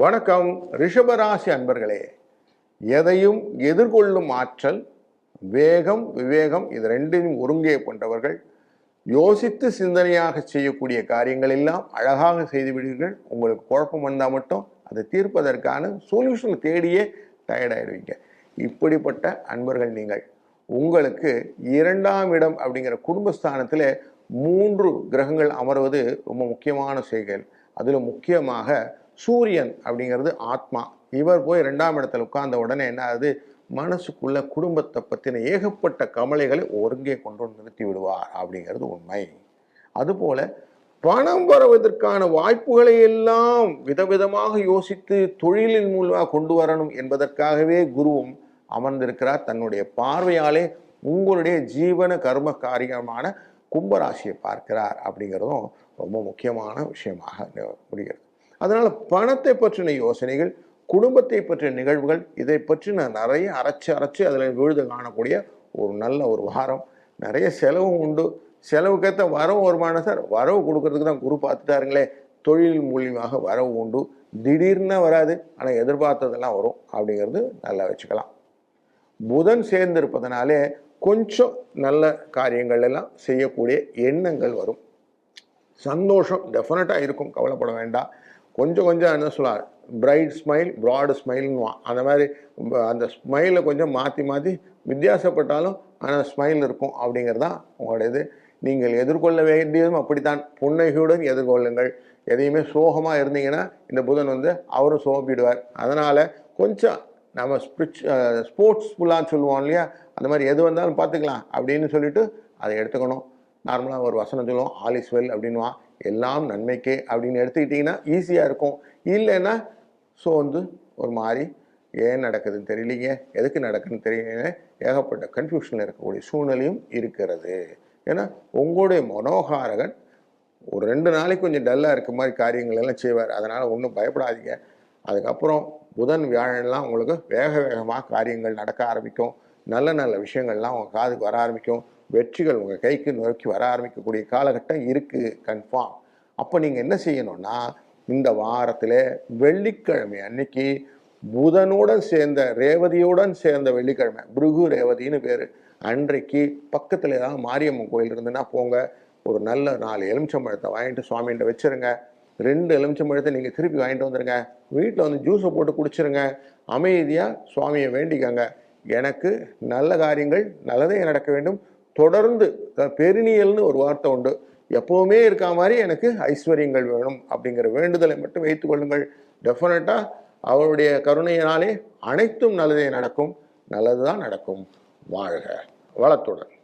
வணக்கம் ரிஷபராசி அன்பர்களே. எதையும் எதிர்கொள்ளும் ஆற்றல் வேகம் விவேகம் இது ரெண்டையும் ஒருங்கே கொண்டவர்கள். யோசித்து சிந்தனையாக செய்யக்கூடிய காரியங்கள் எல்லாம் அழகாக செய்துவிடுவீர்கள் உங்களுக்கு குழப்பம் வந்தால் மட்டும் அதை தீர்ப்பதற்கான சொல்யூஷன் தேடியே டயர்டாயிடுவீங்க இப்படிப்பட்ட அன்பர்கள் நீங்கள். உங்களுக்கு இரண்டாம் இடம் அப்படிங்கிற குடும்பஸ்தானத்தில் மூன்று கிரகங்கள் அமர்வது ரொம்ப முக்கியமான செய்கள் அதில் முக்கியமாக சூரியன் அப்படிங்கிறது ஆத்மா. இவர் போய் ரெண்டாம் இடத்துல உட்கார்ந்த உடனே என்ன ஆகுது? மனசுக்குள்ள குடும்பத்தை பற்றின ஏகப்பட்ட கவலைகளை ஒருங்கே கொண்டு வந்து நிறுத்தி விடுவார் அப்படிங்கிறது உண்மை. அதுபோல பணம் வருவதற்கான வாய்ப்புகளை எல்லாம் விதவிதமாக யோசித்து தொழிலின் மூலமாக கொண்டு வரணும் என்பதற்காகவே குருவும் அமர்ந்திருக்கிறார். தன்னுடைய பார்வையாலே உங்களுடைய ஜீவன கர்ம காரியமான கும்பராசியை பார்க்கிறார் அப்படிங்கிறதும் ரொம்ப முக்கியமான விஷயமாக முடிகிறது. அதனால் பணத்தை பற்றின யோசனைகள் குடும்பத்தை பற்றிய நிகழ்வுகள் இதை பற்றி நான் நிறைய அரைச்சி அரைச்சு அதில் விழுது காணக்கூடிய ஒரு நல்ல ஒரு வாரம். நிறைய செலவும் உண்டு. செலவுக்கேற்ற வரவு வருமானம் சார். வரவு கொடுக்கறதுக்கு தான் குரு பார்த்துட்டாருங்களே. தொழில் மூலியமாக வரவு உண்டு. திடீர்னு வராது. ஆனால் எதிர்பார்த்ததெல்லாம் வரும். அப்படிங்கிறது நல்லா வச்சுக்கலாம். புதன் சேர்ந்திருப்பதனாலே கொஞ்சம் நல்ல காரியங்கள் எல்லாம் செய்யக்கூடிய எண்ணங்கள் வரும். சந்தோஷம் டெஃபினட்டாக இருக்கும். கவலைப்பட வேண்டாம். கொஞ்சம் கொஞ்சம் என்ன சொல்லுவார் பிரைட் ஸ்மைல் ப்ராடு ஸ்மைல்னுவான் அந்த மாதிரி அந்த ஸ்மைலை கொஞ்சம் மாற்றி மாற்றி வித்தியாசப்பட்டாலும் ஆனால் ஸ்மைல் இருக்கும் அப்படிங்கிறது தான் உங்களோட இது. நீங்கள் எதிர்கொள்ள வேண்டியதும் அப்படித்தான். புன்னகையுடன் எதிர்கொள்ளுங்கள். எதையுமே சோகமாக இருந்தீங்கன்னா இந்த புதன் வந்து அவரும் சோம்பிடுவார் அதனால் கொஞ்சம் நம்ம ஸ்பிரிச் ஸ்போர்ட்ஸ்ஃபுல்லான்னு சொல்லுவோம் இல்லையா? அந்த மாதிரி எது வந்தாலும் பார்த்துக்கலாம் அப்படின்னு சொல்லிட்டு அதை எடுத்துக்கணும். நார்மலாக ஒரு வசனம் சொல்லுவோம் ஆல் இஸ் வெல் அப்படின்வா எல்லாம் நன்மைக்கே அப்படின்னு எடுத்துக்கிட்டிங்கன்னா ஈஸியாக இருக்கும். இல்லைன்னா ஸோ வந்து ஒரு மாதிரி ஏன் நடக்குதுன்னு தெரியலீங்க. எதுக்கு நடக்குதுன்னு தெரியல ஏகப்பட்ட கன்ஃபியூஷனில் இருக்கக்கூடிய சூழ்நிலையும் இருக்கிறது. ஏன்னா உங்களுடைய மனோகாரகன் ஒரு ரெண்டு நாளைக்கு கொஞ்சம் டல்லாக இருக்க மாதிரி காரியங்கள் எல்லாம் செய்வார். அதனால் ஒன்றும் பயப்படாதீங்க. அதுக்கப்புறம் புதன் வியாழன்லாம் உங்களுக்கு வேக வேகமாக காரியங்கள் நடக்க ஆரம்பிக்கும். நல்ல நல்ல விஷயங்கள்லாம் உங்கள் காதுக்கு வர ஆரம்பிக்கும். வெற்றிகள் உங்கள் கைக்கு நோக்கி வர ஆரம்பிக்கக்கூடிய காலகட்டம் இருக்குது கன்ஃபார்ம் அப்போ நீங்கள் என்ன செய்யணும்னா இந்த வாரத்தில் வெள்ளிக்கிழமை அன்னைக்கு புதனுடன் சேர்ந்த ரேவதியுடன் சேர்ந்த வெள்ளிக்கிழமை பிருகு ரேவதின்னு பேர். அன்றைக்கு பக்கத்தில் ஏதாவது மாரியம்மன் கோயில் இருந்துன்னா போங்க. ஒரு நல்ல நாலு எலுமிச்சம்பழத்தை வாங்கிட்டு சுவாமிகிட்ட வச்சுருங்க. ரெண்டு எலுமிச்சம்பழத்தை நீங்கள் திருப்பி வாங்கிட்டு வந்துடுங்க வீட்டில் வந்து ஜூஸை போட்டு குடிச்சிருங்க. அமைதியாக சுவாமியை வேண்டிக்கங்க. எனக்கு நல்ல காரியங்கள் நல்லதே நடக்க வேண்டும். தொடர்ந்து பெருநியல்னு ஒரு வார்த்தை உண்டு. எப்பவுமே இருக்கா மாதிரி எனக்கு ஐஸ்வர்யங்கள் வேணும் அப்படிங்கிற வேண்டுதலை மட்டும் வைத்துக் கொள்ளுங்கள். டெஃபினட்டாக அவருடைய கருணையினாலே அனைத்தும் நல்லதே நடக்கும். நல்லதுதான் நடக்கும். வாழ்க வளத்துடன்.